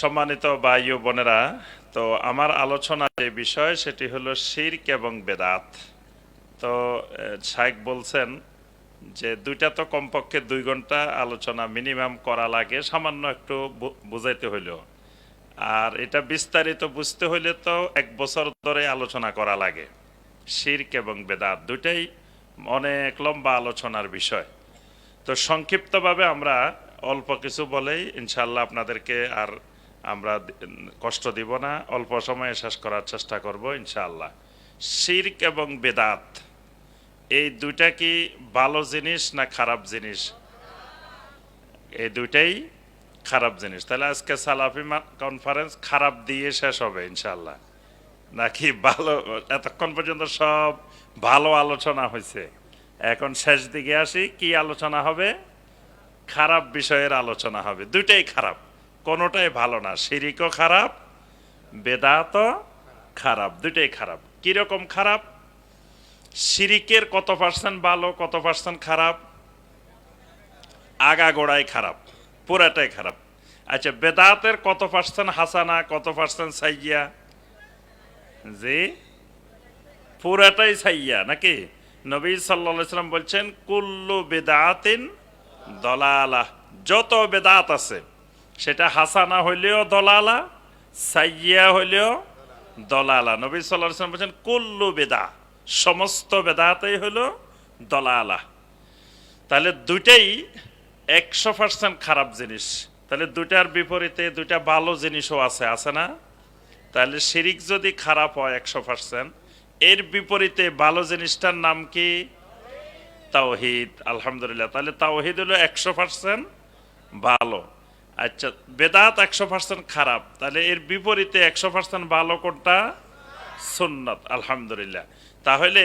সম্মানিত ও বোনেরা, তো আমার আলোচনা যে বিষয় সেটি হলো শির্ক এবং বেদাত। তো শাইক বলছেন যে দুইটা তো কমপক্ষে দুই ঘণ্টা আলোচনা মিনিমাম করা লাগে, সামান্য একটু বুঝাইতে হইলেও আর এটা বিস্তারিত বুঝতে হইলে তো এক বছর ধরে আলোচনা করা লাগে, শির্ক এবং বেদাত দুটাই অনেক লম্বা আলোচনার বিষয়। তো সংক্ষিপ্তভাবে আমরা অল্প কিছু বলেই ইনশাল্লাহ আপনাদেরকে আর আমরা কষ্ট দিব না, অল্প সময়ে শেষ করার চেষ্টা করব, ইনশাআল্লাহ। শির্ক এবং বেদাত, এই দুইটা কি ভালো জিনিস না খারাপ জিনিস? এই দুইটাই খারাপ জিনিস। তাহলে আজকে সালাফি কনফারেন্স খারাপ দিয়ে শেষ হবে ইনশাল্লাহ নাকি ভালো, এতক্ষণ পর্যন্ত সব ভালো আলোচনা হয়েছে। এখন শেষ দিকে আসি, কি আলোচনা হবে? খারাপ বিষয়ের আলোচনা হবে, দুইটাই খারাপ। কোনোটাই ভালো না। শিরিকও খারাপ, বেদাতও খারাপ, দুইটাই খারাপ। কীরকম খারাপ? শিরিকের কত পার্সেন্ট ভালো, কত পার্সেন্ট খারাপ? আগাগোড়াই খারাপ, পুরাটাই খারাপ। আচ্ছা বেদাতের কত পার্সেন্ট হাসানা, কত পার্সেন্ট সাইয়া? জি? পুরাটাই সাইয়া, নাকি? নবী সাল্লা সাল্লাম বলছেন, কুল্লু বেদাতিন দলালা। যত বেদাত আছে সেটা হাসানা হইলেও দলালা সাইয়া হইলেও দলালা। নবী সাল্লাম বলছেন, কুল্লু বেদা সমস্ত বেদাতেই হইল দলালা। তাহলে দুইটাই একশো পার্সেন্ট খারাপ জিনিস। তাহলে দুইটার বিপরীতে দুইটা ভালো জিনিসও আছে আছে না? তাহলে শিরিক যদি খারাপ হয় একশো পার্সেন্ট এর বিপরীতে ভালো জিনিসটার নাম কি? তাওহিদ। আলহামদুলিল্লাহ। তাহলে তাওহিদ হলো একশো পার্সেন্ট ভালো। আচ্ছা বেদাত একশো পার্সেন্ট খারাপ, তাহলে এর বিপরীতে একশো পার্সেন্ট ভালো কোনটা? সুন্নত, আলহামদুলিল্লাহ। তাহলে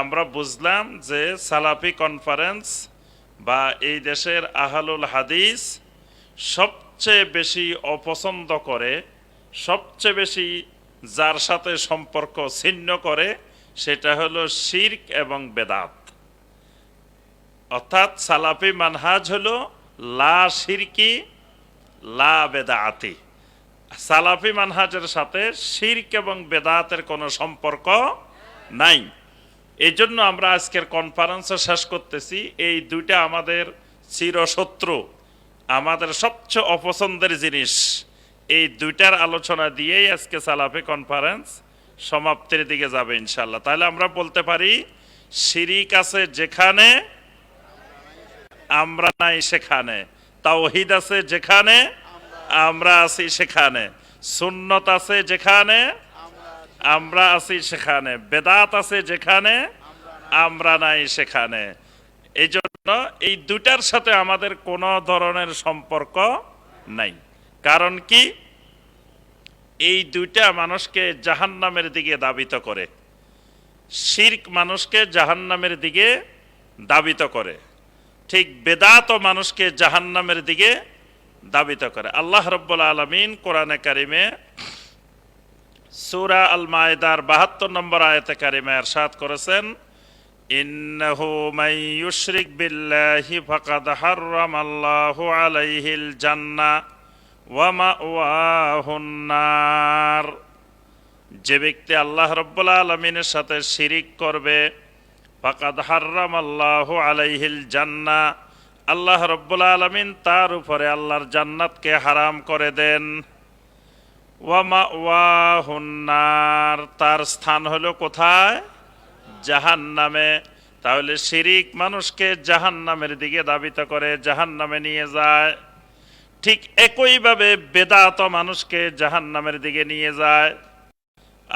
আমরা বুঝলাম যে সালাফি কনফারেন্স বা এই দেশের আহালুল হাদিস সবচেয়ে বেশি অপছন্দ করে, সবচেয়ে বেশি যার সাথে সম্পর্ক ছিন্ন করে, সেটা হলো শির্ক এবং বেদাত। অর্থাৎ সালাফি মানহাজ হলো লা শিরকি লা বেদাতি সালাফি মানহাজের সাথে শির্ক এবং বেদাতের কোনো সম্পর্ক নাই। এই জন্য আমরা আজকের কনফারেন্সে শেষ করতেছি। এই দুইটা আমাদের চিরশত্রু, আমাদের সবচেয়ে অপছন্দের জিনিস। এই দুইটার আলোচনা দিয়েই আজকে সালাফি কনফারেন্স সমাপ্তির দিকে যাবে ইনশাল্লাহ তাহলে আমরা বলতে পারি, শিরিক আছে যেখানে, আমরা নাই সেখানে। তাওহিদ আছে যেখানে? আমরা আছি সেখানে। সুন্নত আছে যেখানে? আমরা আছি সেখানে। বেদাত আছে যেখানে? আমরা নাই সেখানে। এই জন্য এই দুটার সাথে আমাদের কোনো ধরনের সম্পর্ক নাই। কারণ কি? এই দুইটা মানুষকে জাহান্নামের দিকে দাবিত করে। শির্ক মানুষকে জাহান্নামের দিকে দাবিত করে। ঠিক বেদাত মানুষকে জাহান্নামের দিকে দাবিত করে। আল্লাহ রব্বুল আলমিন কোরআনে কারিমে সুরা আল মায়দার বাহাত্তর নম্বর আয়তে কারিমে এরশাদ করেছেন বিল্লাহি আলাইহিল ওয়া যে ব্যক্তি আল্লাহ রব্বুল আলমিনের সাথে শিরিক করবে ফাকাদ হাররাম আল্লাহ আলাইহিল জান্না। আল্লাহ রব্বুল আলমিন তার উপরে আল্লাহর জান্নাতকে হারাম করে দেন। ওয়ামা ওয়াহুন্নার তার স্থান হলো কোথায়? জাহান নামে তাহলে শিরিক মানুষকে জাহান নামের দিকে দাবিত করে জাহান নামে নিয়ে যায়। ঠিক একইভাবে বেদাত মানুষকে জাহান নামের দিকে নিয়ে যায়।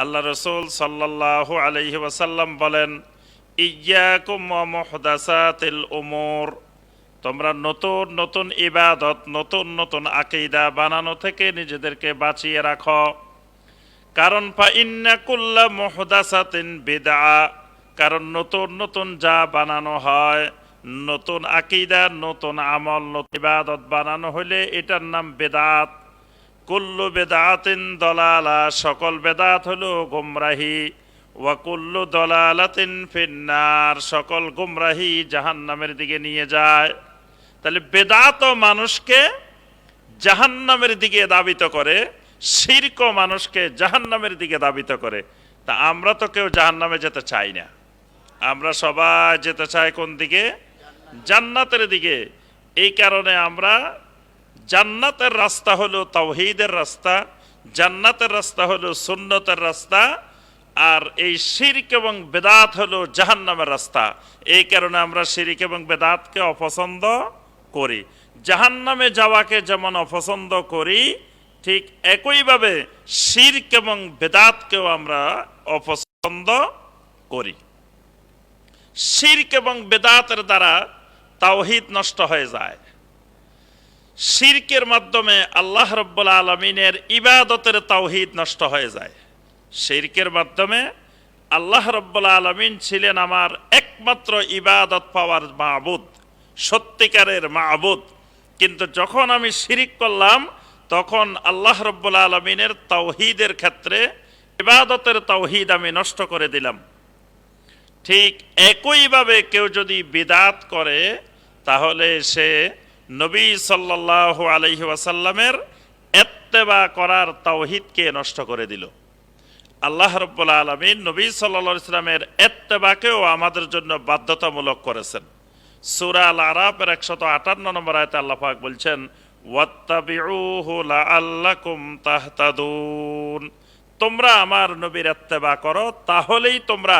আল্লাহ রসুল সাল্লাহ আলহি ওয়াসাল্লাম বলেন উমুর। তোমরা নতুন নতুন ইবাদত, নতুন নতুন আকিদা বানানো থেকে নিজেদেরকে বাঁচিয়ে রাখো। কারণ পা ইন্না কুল্লা মুহদাসাতিন বিদআ। কারণ নতুন নতুন যা বানানো হয়, নতুন আকিদা, নতুন আমল, নতুন ইবাদত বানানো হলে এটার নাম বেদাত। কুল্লু বেদাতিন দলালা, সকল বেদাত হলো গুমরাহি। ওয়াকুল্লু দলালাতিন ফিন্নার, সকল গুমরাহি জাহান্নামের দিকে নিয়ে যায়। তাহলে বেদাত মানুষকে জাহান্নামের দিকে দাবিত করে, শির্ক মানুষকে জাহান্নামের দিকে দাবিত করে। তা আমরা তো কেউ জাহান্নামে যেতে চাই না। আমরা সবাই যেতে চাই কোন দিকে? জান্নাতের দিকে। এই কারণে আমরা জান্নাতের রাস্তা হলো তাওহীদের রাস্তা, জান্নাতের রাস্তা হলো সুন্নতের রাস্তা আর এই শিরিক এবং বেদাত হলো জাহান্নামের রাস্তা। এই কারণে আমরা শিরিক এবং বেদাতকে অপছন্দ করি। জাহান্নামে যাওয়াকে যেমন অপছন্দ করি, ঠিক একইভাবে শিরক এবং বেদাতকেও আমরা অপছন্দ করি। শিরক এবং বেদাতের দ্বারা তাওহিদ নষ্ট হয়ে যায়। শিরকের মাধ্যমে আল্লাহ রব্বুল আলমিনের ইবাদতের তাওহিদ নষ্ট হয়ে যায়। শিরকের মাধ্যমে আল্লাহ রব্বুল আলমিন ছিলেন আমার একমাত্র ইবাদত পাওয়ার মাহবুদ সত্যিকারের মাহবুদ কিন্তু যখন আমি শিরিক করলাম, তখন আল্লাহ রব্বুল আলমিনের তাওহিদের ক্ষেত্রে ইবাদতের তাওহিদ আমি নষ্ট করে দিলাম। ঠিক একইভাবে কেউ যদি বিদাত করে, তাহলে সে নবী সাল্লাহ আলহি ওয়াসাল্লামের এত্তেবা করার তাওহিদকে নষ্ট করে দিল। আল্লাহ রব্বুল আলমিন নবী সাল্লা ইসলামের এত্তেবাকেও আমাদের জন্য বাধ্যতামূলক করেছেন। সুরা আল আরাফের একশত আটান্ন নম্বর আয়তে আল্লাহ পাক বলছেন তোমরা আমার নবীর এত্তেবা করো, তাহলেই তোমরা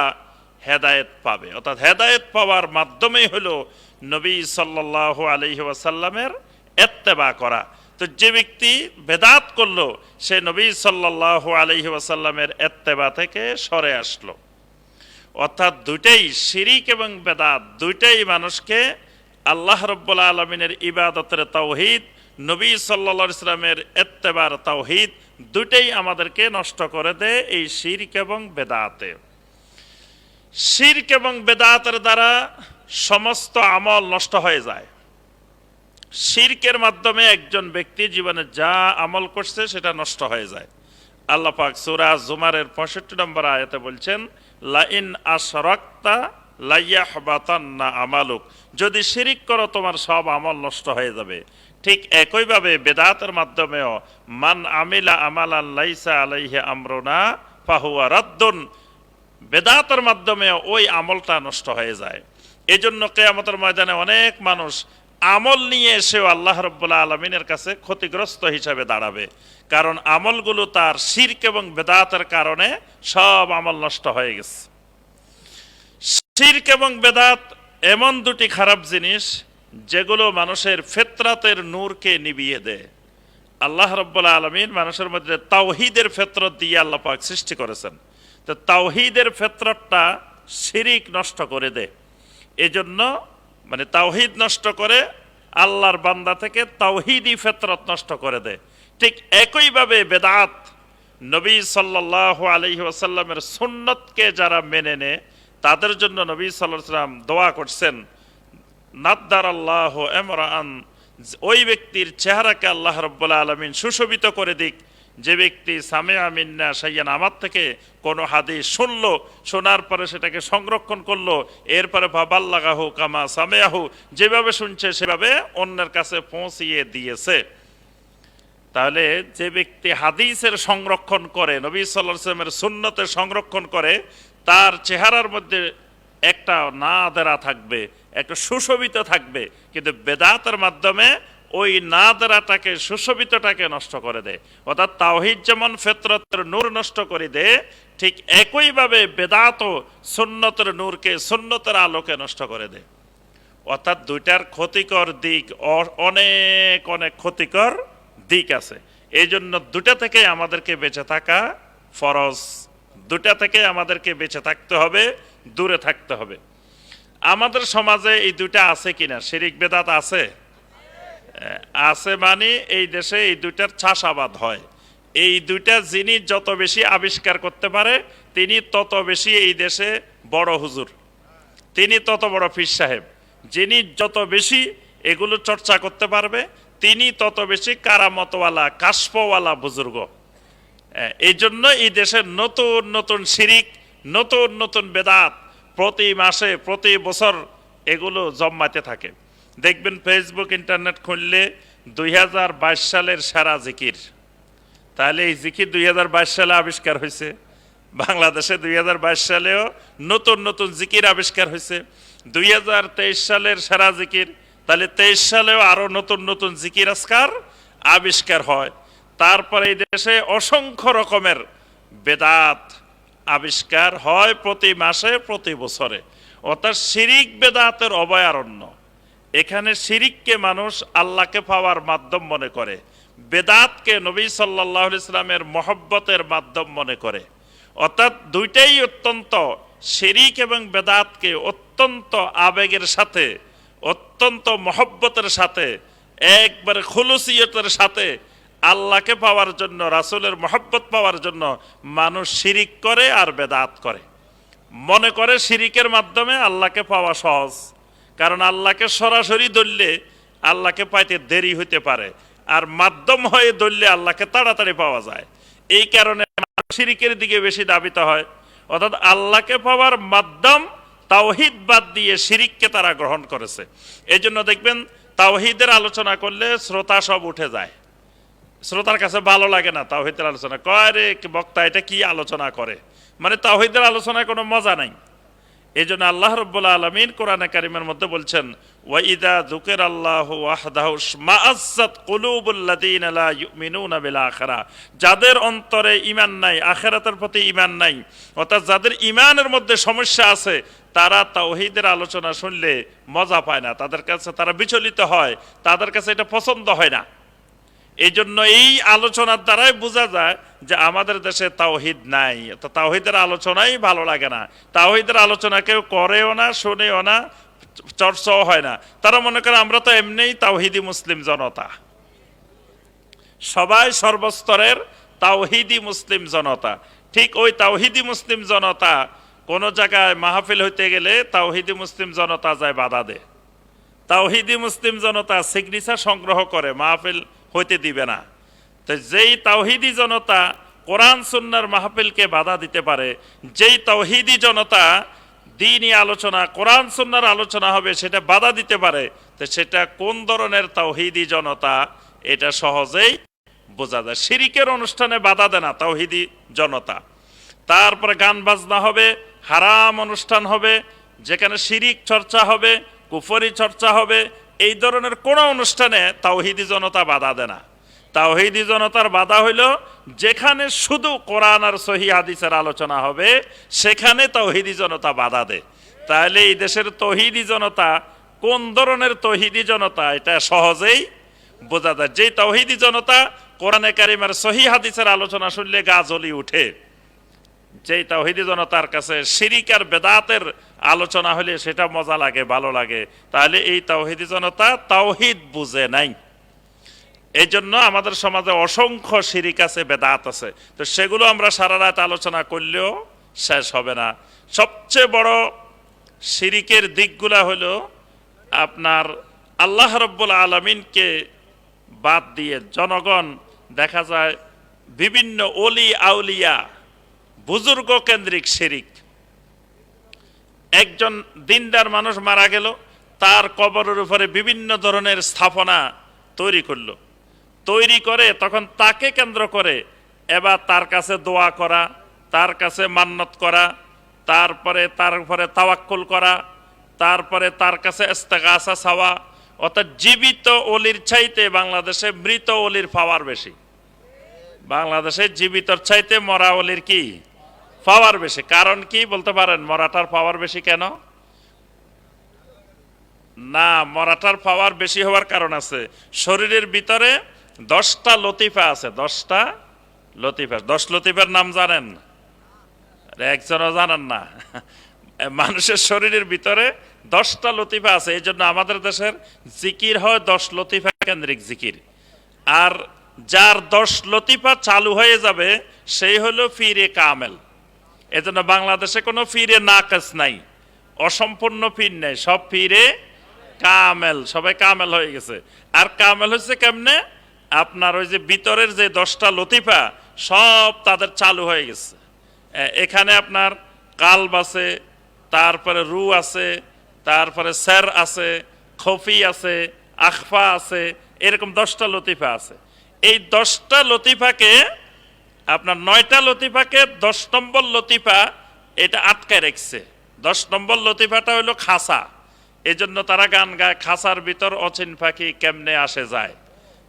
হেদায়েত পাবে। অর্থাৎ হেদায়েত পাওয়ার মাধ্যমেই হলো নবী সাল্লাল্লাহু আলাইহি ওয়াসাল্লামের এত্তেবা করা। তো যে ব্যক্তি বেদাত করল, সে নবী সাল্লাল্লাহু আলাইহি ওয়াসাল্লামের এত্তেবা থেকে সরে আসলো। অর্থাৎ দুইটাই শিরিক এবং বেদাত, দুইটাই মানুষকে আল্লাহ রব্বুল আলমিনের ইবাদতের তাওহিদ, নবী সাল্লা ইসলামের এত্তেবার তাওহিদ, দুইটাই আমাদেরকে নষ্ট করে দেয় এই শিরক এবং বেদাতে। শিরক এবং বেদাতের দ্বারা সমস্ত আমল নষ্ট হয়ে যায়। শিরকের মাধ্যমে একজন ব্যক্তি জীবনে যা আমল করছে সেটা নষ্ট হয়ে যায়। আল্লাহ পাক সূরা জুমারের পঁয়ষট্টি নম্বর আয়াতে বলছেন, লাইন আশরাক্তা লাইয়াহবাতান্না আমালুক। যদি শিরিক করো, তোমার সব আমল নষ্ট হয়ে যাবে। ঠিক একইভাবে বেদাতের মাধ্যমেও, মান আমিলা আমালান লাইসা আলাইহি আমরুনা ফাহুয়া রাদ্দুন। বেদাতের মাধ্যমে ওই আমলটা নষ্ট হয়ে যায়। এই জন্য কেয়ামতের ময়দানে অনেক মানুষ আমল নিয়ে এসেও আল্লাহ রব্বুল্লাহ আলমিনের কাছে ক্ষতিগ্রস্ত হিসাবে দাঁড়াবে। কারণ আমলগুলো তার শির্ক এবং বেদাতের কারণে সব আমল নষ্ট হয়ে গেছে। শির্ক এবং বেদাত এমন দুটি খারাপ জিনিস, যেগুলো মানুষের ফেতরাতের নূরকে নিবিয়ে দেয়। আল্লাহ রব্বুল্লাহ আলমিন মানুষের মধ্যে তাওহিদের ফেতরত দিয়ে আল্লাহ পাক সৃষ্টি করেছেন। তো তাওহিদের ফেতরতটা শিরিক নষ্ট করে দেয়। এজন্য মানে তাওহিদ নষ্ট করে আল্লাহর বান্দা থেকে তাওহিদি ফেতরত নষ্ট করে দেয়। ঠিক একইভাবে বেদাত নবী সাল্লাহ আলহি ওয়াসাল্লামের সুন্নতকে যারা মেনে নেয়, তাদের জন্য নবী সাল্লাহ সাল্লাম দোয়া করছেন নাদ্দার আল্লাহ এমরান ওই ব্যক্তির চেহারাকে আল্লাহ রব্বুল্লাহ আলমিন সুশোভিত করে দিক যে ব্যক্তি সামে আমিন্না সাইয়ান আমার থেকে কোনো হাদিস শুনল, শোনার পরে সেটাকে সংরক্ষণ করল, এরপরে ভাবাল্লাগাহু কামা সামেয়াহু, যেভাবে শুনছে সেভাবে অন্যের কাছে পৌঁছিয়ে দিয়েছে। তাহলে যে ব্যক্তি হাদিসের সংরক্ষণ করে, নবী সাল্লামের সুন্নতের সংরক্ষণ করে, তার চেহারার মধ্যে একটা না দেরা থাকবে, একটা সুশোভিত থাকবে, কিন্তু বেদাতের মাধ্যমে ওই না দেরাটাকে সুশোভিতটাকে নষ্ট করে দেয় অর্থাৎ তাওহিদ যেমন ফেতরতের নূর নষ্ট করে দেয় ঠিক একইভাবে বেদাত সুন্নতের নূরকে সুন্নতের আলোকে নষ্ট করে দেয় অর্থাৎ দুইটার ক্ষতিকর দিক অনেক অনেক ক্ষতিকর দিক আছে। এই জন্য দুটা থেকে আমাদেরকে বেঁচে থাকা ফরজ। দুটা থেকে আমাদেরকে বেঁচে থাকতে হবে, দূরে থাকতে হবে। আমাদের সমাজে এই দুইটা আছে কিনা? শিরিক বেদাত আছে? আছে মানে এই দেশে এই দুইটার চাষাবাদ হয়। এই দুইটা যিনি যত বেশি আবিষ্কার করতে পারে, তিনি তত বেশি এই দেশে বড় হুজুর। তিনি তত বড় ফির সাহেব। যিনি যত বেশি এগুলো চর্চা করতে পারবে, তিনি তত বেশি কারামতওয়ালা কাশপওয়ালা বুজুর্গ। এই জন্য এই দেশের নতুন নতুন শিরিক, নতুন নতুন বেদাত প্রতি মাসে, প্রতি বছর এগুলো জন্মাতে থাকে। দেখবেন ফেসবুক ইন্টারনেট খুললে দুই হাজার বাইশ সালের সারা জিকির। তাহলে এই জিকির দুই হাজার বাইশ সালে আবিষ্কার হয়েছে। বাংলাদেশে দুই হাজার বাইশ সালেও নতুন নতুন জিকির আবিষ্কার হয়েছে। দুই হাজার তেইশ সালের সারা জিকির, তাহলে তেইশ সালেও আরও নতুন নতুন জিকির আজকার আবিষ্কার হয়। তারপরে এই দেশে অসংখ্য রকমের বেদাত আবিষ্কার হয় প্রতি মাসে, প্রতি বছরে। অর্থাৎ শিরিক বেদাতের অভয়ারণ্য। এখানে শিরিককে মানুষ আল্লাহকে পাওয়ার মাধ্যম মনে করে। বেদাতকে নবী সাল্লাহ ইসলামের মহব্বতের মাধ্যম মনে করে। অর্থাৎ দুইটাই অত্যন্ত শিরিক এবং বেদাতকে অত্যন্ত আবেগের সাথে, অত্যন্ত মহব্বতের সাথে, একবারে খুলুসিয়তের সাথে আল্লাহকে পাওয়ার জন্য, রাসূলের মহব্বত পাওয়ার জন্য মানুষ শিরিক করে আর বেদাত করে। মনে করে শিরিকের মাধ্যমে আল্লাহকে পাওয়া সহজ। কারণ আল্লাহকে সরাসরি ধরলে আল্লাহকে পাইতে দেরি হইতে পারে। আর মাধ্যম হয়ে ধরলে আল্লাহকে তাড়াতাড়ি পাওয়া যায়। এই কারণে শিরিকের দিকে বেশি দাবিত হয়। অর্থাৎ আল্লাহকে পাওয়ার মাধ্যম তাওহিদ বাদ দিয়ে শিরিককে তারা গ্রহণ করেছে। এই জন্য দেখবেন তাওহিদের আলোচনা করলে শ্রোতা সব উঠে যায়। শ্রোতার কাছে ভালো লাগে না তাওহিদের আলোচনা। কয় রে বক্তা, এটা কি আলোচনা করে? মানে তাওহিদের আলোচনায় কোনো মজা নাই। এই জন্য আল্লাহ রব্বুল্লা আলমিন কোরআনে কারিমের মধ্যে বলছেন ওয়াইদা জুকের আল্লাহ আখিরা. যাদের অন্তরে ঈমান নাই, আখিরাতের প্রতি ঈমান নাই, অর্থাৎ যাদের ঈমানের মধ্যে সমস্যা আছে, তারা তাওহীদের আলোচনা শুনলে মজা পায় না। তাদের কাছে তারা বিচলিত হয়, তাদের কাছে এটা পছন্দ হয় না। এই জন্য এই আলোচনার দ্বারাই বোঝা যায় যে আমাদের দেশে তাওহিদ নাই। তো তাওহিদের আলোচনাই ভালো লাগে না। তাওহিদের আলোচনা কেউ করেও না, শোনেও না, চর্চাও হয় না। তারা মনে করে আমরা তো এমনিই তাওহিদি মুসলিম জনতা। সবাই সর্বস্তরের তাওহিদি মুসলিম জনতা। ঠিক ওই তাওহিদি মুসলিম জনতা কোন জায়গায় মাহফিল হইতে গেলে তাওহিদি মুসলিম জনতা যায় বাধা দেয়। তাওহিদি মুসলিম জনতা সিগনেচার সংগ্রহ করে মাহফিল হইতে দিবে না। তো যেই তাওহিদি জনতা কোরআন সুন্নার মাহফিলকে বাধা দিতে পারে, যেই তাওহিদি জনতা দিনই আলোচনা, কোরআন সুন্নার আলোচনা হবে, সেটা বাধা দিতে পারে, তো সেটা কোন ধরনের তাওহিদি জনতা, এটা সহজেই বোঝা যায়। শিরিকের অনুষ্ঠানে বাধা দেয় না তাওহিদি জনতা। তারপরে গান বাজনা হবে, হারাম অনুষ্ঠান হবে, যেখানে শিরিক চর্চা হবে, কুফরি চর্চা হবে এই ধরনের কোনো অনুষ্ঠানে তাওহিদি জনতা বাধা দেয় না। তাওহিদি জনতার বাধা হইল, যেখানে শুধু কোরআন আর সহি হাদিসের আলোচনা হবে, সেখানে তাওহিদি জনতা বাধা দেয়। তাহলে এই দেশের তহিদি জনতা, কোন ধরনের তহিদি জনতা, এটা সহজেই বোঝা যায়। যেই তাওহিদি জনতা কোরআনে কারিমের সহি হাদিসের আলোচনা শুনলে গা জ্বলি উঠে। যেই তাওহিদি জনতার কাছে শিরিক আর বেদাতের আলোচনা হলে সেটা মজা লাগে, ভালো লাগে। তাহলে এই তাওহিদি জনতা তাওহিদ বুঝে নাই। এই জন্য আমাদের সমাজে অসংখ্য শিরিক আছে, বেদাত আছে। তো সেগুলো আমরা সারা রাত আলোচনা করলেও শেষ হবে না। সবচেয়ে বড় শিরিকের দিকগুলা হলো আপনার আল্লাহ রব্বুল আলমিনকে বাদ দিয়ে জনগণ, দেখা যায় বিভিন্ন অলি আউলিয়া, বুজুর্গ কেন্দ্রিক শিরিক। একজন দিনদার মানুষ মারা গেল, তার কবরের উপরে বিভিন্ন ধরনের স্থাপনা তৈরি করল। তৈরি করে তখন তাকে কেন্দ্র করে এবার তার কাছে দোয়া করা, তার কাছে মান্নত করা, তারপরে তার উপরে তাওয়াক্কুল করা, তারপরে তার কাছে ইস্তেগাসা চাওয়া। অর্থাৎ জীবিত অলির চাইতে বাংলাদেশে মৃত অলির পাওয়ার বেশি। বাংলাদেশে জীবিতর চাইতে মরা অলির কি? পাওয়ার বেশি। কারণ কি বলতে পারেন, মরাটার পাওয়ার বেশি কেন? না, মরাটার পাওয়ার বেশি হওয়ার কারণ আছে। শরীরের ভিতরে দশটা লতিফা আছে, দশটা লতিফা। দশ লতিফার নাম জানেন? একজনও জানেন না। মানুষের শরীরের ভিতরে দশটা লতিফা আছে, এই জন্য আমাদের দেশের জিকির হয় দশ লতিফা কেন্দ্রিক জিকির। আর যার দশ লতিফা চালু হয়ে যাবে, সেই হলো ফিরে কামেল। এজন্য বাংলাদেশে কোনো ফিরে নাকাস নাই। অসম্পূর্ণ ফির নেই, সব ফিরে কামেল, সবাই কামেল হয়ে গেছে। আর কামেল হচ্ছে কেমনে? আপনার ওই যে ভিতরের যে দশটা লতিফা, সব তাদের চালু হয়ে গেছে। এখানে আপনার কালব আছে, তারপরে রু আছে, তারপরে স্যার আছে, খফি আছে, আখফা আছে, এরকম দশটা লতিফা আছে। এই দশটা লতিফাকে আপনার নয়টা লতিফাকে দশ নম্বর লতিফা এটা আটকায় রেখছে। দশ নম্বর লতিফাটা হলো খাসা। এজন্য তারা গান গায়, খাসার ভিতর অচিন পাখি কেমনে আসে যায়।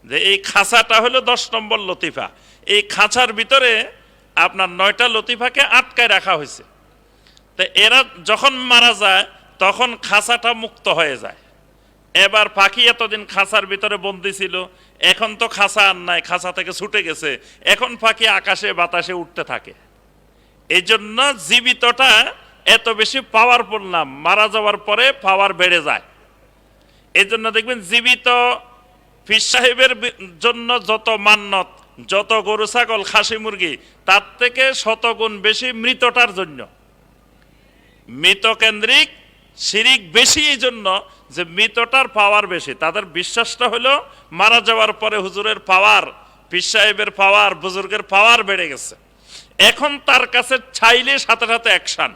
যে এই খাসাটা হলো দশ নম্বর লতিফা। এই খাঁচার ভিতরে আপনার নয়টা লতিফাকে আটকায় রাখা হয়েছে। তো এরা যখন মারা যায়, তখন খাঁচাটা মুক্ত হয়ে যায়। এবার পাখি এতদিন খাঁচার ভিতরে বন্দি ছিল, এখন তো খাঁচা আর নাই, খাঁচা থেকে ছুটে গেছে। এখন পাখি আকাশে, বাতাসে উঠতে থাকে। এই জন্য জীবিতটা এত বেশি পাওয়ারফুল না, মারা যাওয়ার পরে পাওয়ার বেড়ে যায়। এই জন্য দেখবেন জীবিত ফির সাহেবের জন্য যত মান্নত, যত গরু, ছাগল, খাসি, মুরগি, তার থেকে শতগুণ বেশি মৃতটার জন্য। মৃত কেন্দ্রিক শিরিক বেশি এই জন্য যে মৃতটার পাওয়ার বেশি। তাদের বিশ্বাসটা হলো, মারা যাওয়ার পরে হুজুরের পাওয়ার, পীর সাহেবের পাওয়ার, বুজুর্গের পাওয়ার বেড়ে গেছে। এখন তার কাছে চাইলে সাথে সাথে অ্যাকশন।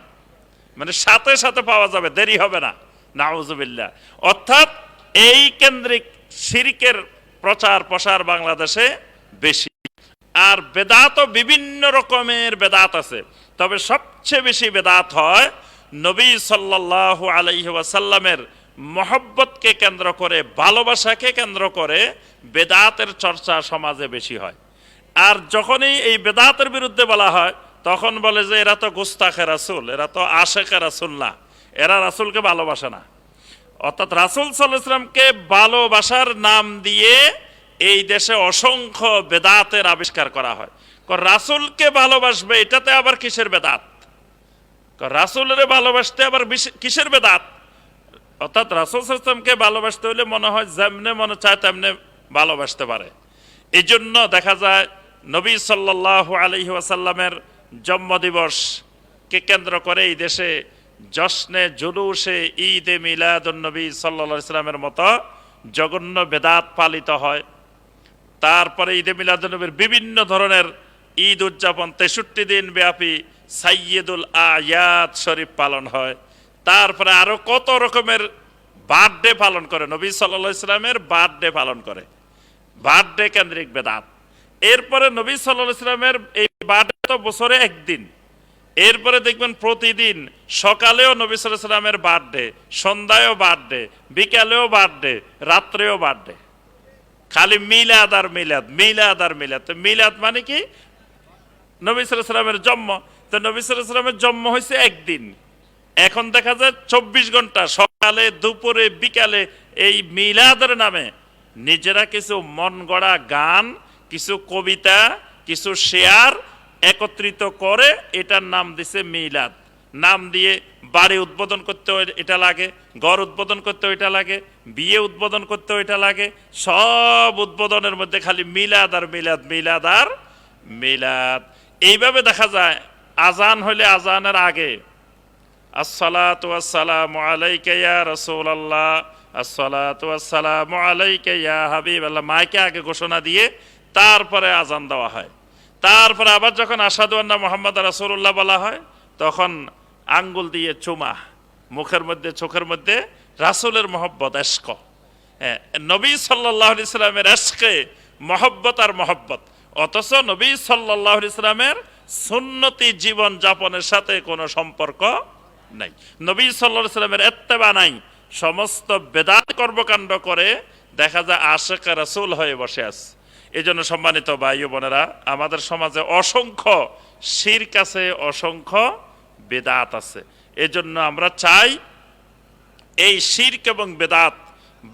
মানে সাথে সাথে পাওয়া যাবে, দেরি হবে না। নাউজুবিল্লাহ। অর্থাৎ এই কেন্দ্রিক শিরিকের প্রচার প্রসার বাংলাদেশে বেশি। আর বেদাতও বিভিন্ন রকমের বেদাত আছে। তবে সবচেয়ে বেশি বেদাত হয় নবী সাল্লাল্লাহু আলাইহি ওয়াসাল্লামের মহব্বতকে কেন্দ্র করে, ভালোবাসাকে কেন্দ্র করে বেদাতের চর্চা সমাজে বেশি হয়। আর যখনই এই বেদাতের বিরুদ্ধে বলা হয়, তখন বলে যে এরা তো গুস্তাখে রাসুল, এরা তো আশেখে রাসুল না, এরা রাসুলকে ভালোবাসে না। অর্থাৎ রাসুল সাল্লামকে ভালোবাসার নাম দিয়ে এই দেশে অসংখ্য বেদাতের আবিষ্কার করা হয়। রাসুলকে ভালোবাসবে, এটাতে আবার কিসের বেদাত? রাসুলের ভালোবাসতে আবার কিসের বেদাত? অর্থাৎ রাসুল সাল্লামকে ভালোবাসতে হলে মনে হয় যেমনে মনে চায় তেমনে ভালোবাসতে পারে। এই জন্য দেখা যায় নবী সাল্লাহ আলহি ওয়াসাল্লামের জন্মদিবসকে কেন্দ্র করে এই দেশে জশ্নে জুলুসে ঈদে মিলাদুন নবী সাল্লা ইসলামের মতো জঘন্য বেদাত পালিত হয়। তারপরে ঈদে মিলাদুলনবীর বিভিন্ন ধরনের ঈদ উদযাপন তেষট্টি দিন ব্যাপী সাইয়দুল আয়াত শরীফ পালন হয়। তারপরে আরও কত রকমের বার্থডে পালন করে। নবী সাল্লাহ ইসলামের বার্থডে পালন করে। বার্থডে কেন্দ্রিক বেদাত। এরপরে নবী সাল্লাহ ইসলামের এই বার্থডে তো বছরে একদিন। এরপরে দেখবেন প্রতিদিন সকালেও নবী সাল্লাহ ইসলামের বার্থডে, সন্ধ্যায়ও বার্থডে, বিকালেও বার্থডে, রাত্রেও বার্থডে। খালি মিলাদ আর মিলাদ মিলাদ আর মিলাদ। মিলাদ মানে কি? নবী সাল্লামের জন্ম। তো নবী সাল্লামের জন্ম হয়েছে একদিন। এখন দেখা যায় চব্বিশ ঘণ্টা, সকালে, দুপুরে, বিকালে, এই মিলাদের নামে। নিজেরা কিছু মন গড়া গান, কিছু কবিতা, কিছু শেয়ার একত্রিত করে এটার নাম দিছে মিলাদ। নাম দিয়ে বাড়ি উদ্বোধন করতে এটা লাগে, ঘর উদ্বোধন করতে এটা লাগে, বিয়ে উদ্বোধন করতে এটা লাগে। সব উদ্বোধনের মধ্যে খালি মিলাদ আর মিলাদ মিলাদ আর মিলাদ। এইভাবে দেখা যায় আজান হলে আজানের আগে হাবিবাল্লাহ। মাইকে আগে ঘোষণা দিয়ে তারপরে আজান দেওয়া হয়। তারপরে আবার যখন আসাদুয়ান্না মোহাম্মদ রাসূলুল্লাহ বলা হয়, তখন আঙ্গুল দিয়ে চুমা, মুখের মধ্যে, চোখের মধ্যে রাসূলের মহব্বত, এশক। হ্যাঁ নবী সাল্লাহ ইসলামের এশকে মহব্বত আর মহব্বত। অথচ নবী সাল্লাহ ইসলামের সুন্নতি জীবন যাপনের সাথে কোনো সম্পর্ক নাই। নবী সাল্লাহ সাল্লামের এত্তেবা নাই। সমস্ত বেদাত কর্মকাণ্ড করে দেখা যায় আশেখ রাসুল হয়ে বসে আছে। এই জন্য সম্মানিত ভাই বোনেরা, আমাদের সমাজে অসংখ্য শির কাছে অসংখ্য বেদাত আছে। এজন্য আমরা চাই এই শির্ক এবং বেদাত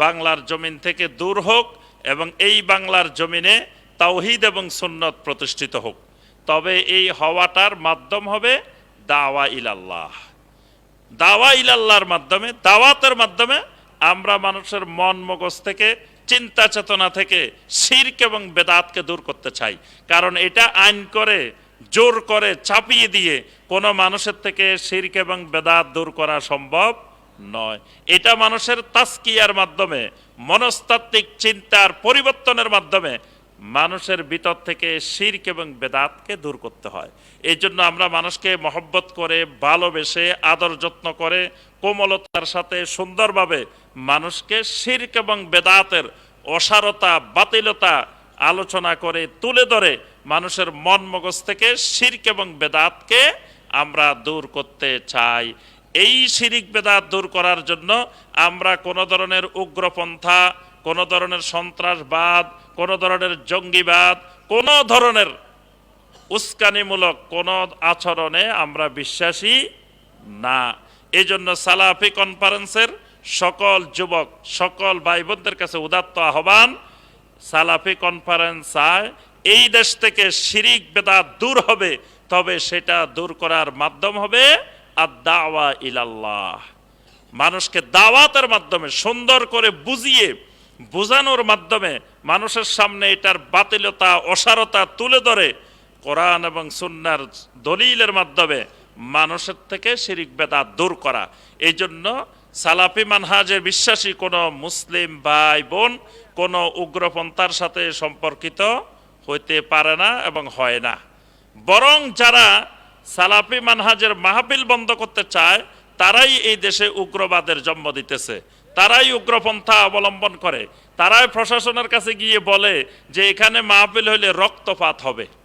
বাংলার জমিন থেকে দূর হোক এবং এই বাংলার জমিনে তাওহিদ এবং সুন্নত প্রতিষ্ঠিত হোক। তবে এই হওয়াটার মাধ্যম হবে দাওয়া ইলাল্লাহ। দাওয়া ইলাল্লাহর মাধ্যমে, দাওয়াতের মাধ্যমে আমরা মানুষের মন মগজ থেকে, চিন্তা চেতনা থেকে, শির্ক এবং বেদাতকে দূর করতে চাই। কারণ এটা আইন করে, জোর করে চাপিয়ে দিয়ে কোনো মানুষের থেকে শির্ক এবং বেদাত দূর করা সম্ভব নয়। এটা মানুষের তাস্কিয়ার মাধ্যমে, মনস্তাত্ত্বিক চিন্তার পরিবর্তনের মাধ্যমে মানুষের ভিতর থেকে শির্ক এবং বেদাতকে দূর করতে হয়। এই জন্য আমরা মানুষকে মহব্বত করে, ভালোবেসে, আদর যত্ন করে, কোমলতার সাথে সুন্দরভাবে মানুষকে শির্ক এবং বেদাতের অসারতা, বাতিলতা আলোচনা করে, তুলে ধরে মানুষের মন মগজ থেকে শির্ক এবং বেদাতকে আমরা দূর করতে চাই। এই শিরিক বেদাত দূর করার জন্য আমরা কোনো ধরনের উগ্রপন্থা কোনো ধরনের সন্ত্রাসবাদ, কোনো ধরনের জঙ্গিবাদ, কোনো ধরনের উস্কানিমূলক কোনো আচরণে আমরা বিশ্বাসী না। এই জন্য সালাফি কনফারেন্সের সকল যুবক, সকল ভাই বোনদের কাছে উদাত্ত আহ্বান, সালাফি কনফারেন্স চায় এই দেশ থেকে শিরিক বেদা দূর হবে, তবে সেটা দূর করার মাধ্যম হবে আদাওয়া ইলাল্লাহ। মানুষকে দাওয়াতের মাধ্যমে সুন্দর করে বুঝিয়ে বোঝানোর মাধ্যমে মানুষের সামনে এটার বাতিলতা, অসারতা তুলে ধরে কোরআন এবং সুন্নার দলিলের মাধ্যমে মানুষের থেকে শিরিক বেদা দূর করা। এই জন্য সালাফি মানহাজে বিশ্বাসী কোনো মুসলিম ভাই বোন কোনো উগ্রপন্থার সাথে সম্পর্কিত হইতে পারে না এবং হয় না। বরং যারা সালাফি মানহাজের মাহফিল বন্ধ করতে চায়, তারাই এই দেশে উগ্রবাদের জন্ম দিতেছে। তারাই উগ্রপন্থা অবলম্বন করে, তারাই প্রশাসনের কাছে গিয়ে বলে যে এখানে মাহফিল হইলে রক্তপাত হবে।